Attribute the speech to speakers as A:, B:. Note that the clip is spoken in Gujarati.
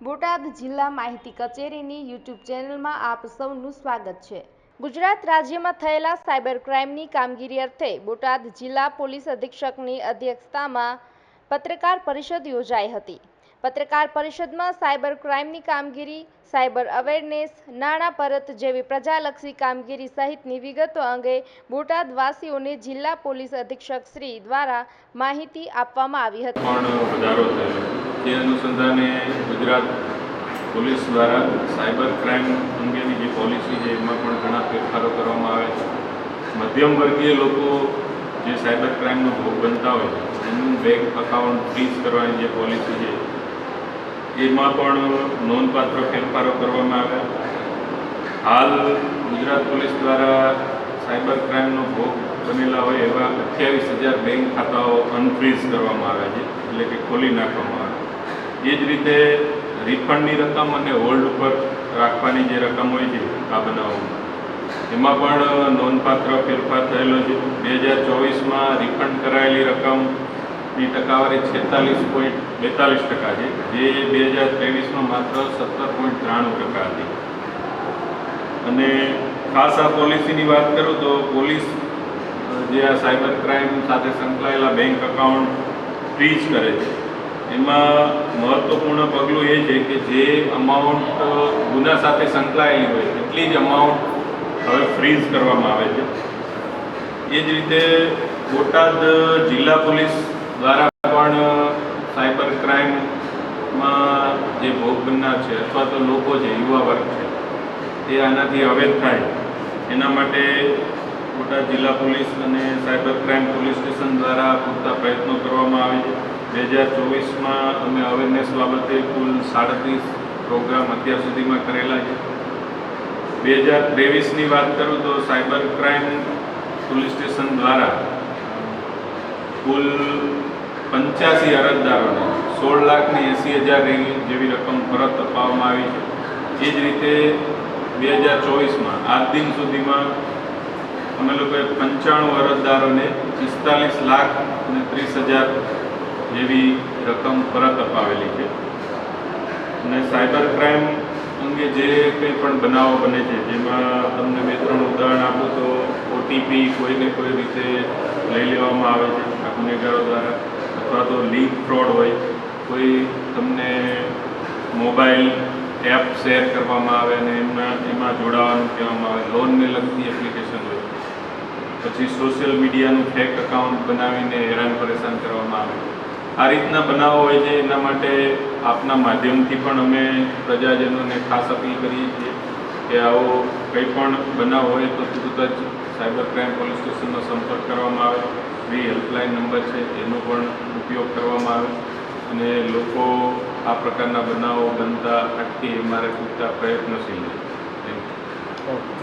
A: બોટાદ જિલ્લા માહિતી કચેરીની યુટ્યુબ ચેનલમાં આપ સૌનું સ્વાગત છે. ગુજરાત રાજ્યમાં થયેલા સાયબર ક્રાઇમની કામગીરી અર્થે બોટાદ જિલ્લા પોલીસ અધિક્ષકની અધ્યક્ષતામાં પત્રકાર પરિષદ યોજાઈ હતી. પત્રકાર પરિષદમાં સાયબર ક્રાઇમની કામગીરી, સાયબર અવેરનેસ, નાણાં પરત જેવી પ્રજાલક્ષી કામગીરી સહિતની વિગતો અંગે બોટાદવાસીઓને જિલ્લા પોલીસ અધિક્ષક શ્રી દ્વારા માહિતી આપવામાં આવી હતી.
B: તે અનુસંધાને ગુજરાત પોલીસ દ્વારા સાયબર ક્રાઇમ અંગેની જે પોલિસી છે, એમાં પણ ઘણા ફેરફારો કરવામાં આવે છે. મધ્યમ વર્ગીય લોકો જે સાયબર ક્રાઇમનો ભોગ બનતા હોય એનું બેંક અકાઉન્ટ ફ્રીઝ કરવાની જે પોલિસી છે, એમાં પણ નોંધપાત્ર ફેરફારો કરવામાં આવ્યા. હાલ ગુજરાત પોલીસ દ્વારા સાયબર ક્રાઇમનો ભોગ બનેલા હોય એવા અઠ્યાવીસ હજાર બેંક ખાતાઓ અનફ્રીઝ કરવામાં આવ્યા છે, એટલે કે ખોલી નાખવામાં એ જ રીતે રિફંડની રકમ અને હોલ્ડ ઉપર રાખવાની જે રકમ હોય છે આ બનાવમાં એમાં પણ નોંધપાત્ર ફેરફાર થયેલો છે. બે હજાર ચોવીસમાં રિફંડ કરાયેલી રકમની ટકાવારી છેતાલીસ પોઈન્ટ બેતાલીસ ટકા છે. જે બે હજાર ત્રેવીસમાં માત્ર સત્તર પોઈન્ટ ત્રાણું ટકા હતી. અને ખાસ આ પોલિસીની વાત કરું તો પોલીસ જે આ સાયબર ક્રાઇમ સાથે સંકળાયેલા બેંક અકાઉન્ટ ફ્રીઝ કરે છે. એમાં મહત્વપૂર્ણ પગલું એ છે કે જે અમાઉન્ટ ગુના સાથે સંકળાયેલી હોય, એટલી જ અમાઉન્ટ હવે ફ્રીઝ કરવામાં આવે છે. એ જ રીતે બોટાદ જિલ્લા પોલીસ દ્વારા પણ સાયબર ક્રાઇમમાં જે ભોગ બનનાર છે, અથવા તો લોકો છે, યુવા વર્ગ છે તે આનાથી અવેર થાય. એના માટે બોટાદ જિલ્લા પોલીસ અને સાયબર ક્રાઇમ પોલીસ સ્ટેશન દ્વારા પૂરતા પ્રયત્નો કરવામાં આવે છે. બે હજાર ચોવીસમાં અમે અવેરનેસ બાબતે કુલ સાડત્રીસ પ્રોગ્રામ અત્યાર સુધીમાં કરેલા છે. બે હજાર ત્રેવીસની વાત કરું તો સાયબર ક્રાઇમ પોલીસ સ્ટેશન દ્વારા કુલ પંચ્યાસી અરજદારોને સોળ લાખની એંસી હજાર જેવી રકમ પરત અપાવવામાં આવી છે. એ જ રીતે બે હજાર ચોવીસમાં આજ દિન સુધીમાં અમે લોકોએ પંચાણું અરજદારોને પિસ્તાલીસ લાખ અને ત્રીસ હજાર જેવી રકમ પરત અપાવેલી છે. અને સાયબર ક્રાઇમ અંગે જે કંઈ પણ બનાવો બને છે, જેમાં તમને બે ત્રણ ઉદાહરણ આપું તો ઓટીપી કોઈને કોઈ રીતે લઈ લેવામાં આવે છે, આ ગુનેગારો દ્વારા, અથવા તો લીક ફ્રોડ હોય, કોઈ તમને મોબાઈલ એપ શેર કરવામાં આવે અને એમના, એમાં જોડાવાનું કહેવામાં આવે, લોનને લગતી એપ્લિકેશન હોય. પછી સોશિયલ મીડિયાનું ફેક અકાઉન્ટ બનાવીને હેરાન પરેશાન કરવામાં આવે. આ રીતના બનાવો હોય છે, એના માટે આપના માધ્યમથી પણ અમે પ્રજાજનોને ખાસ અપીલ કરીએ છીએ કે આવો કંઈ પણ બનાવ હોય તો તરત જ સાયબર ક્રાઇમ પોલીસ સ્ટેશનનો સંપર્ક કરવામાં આવે. ફ્રી હેલ્પલાઇન નંબર છે એનો પણ ઉપયોગ કરવામાં આવે. અને લોકો આ પ્રકારના બનાવો બનતા અટકે એ મારે પૂરતા પ્રયત્નશીલ છે. Thank you
C: okay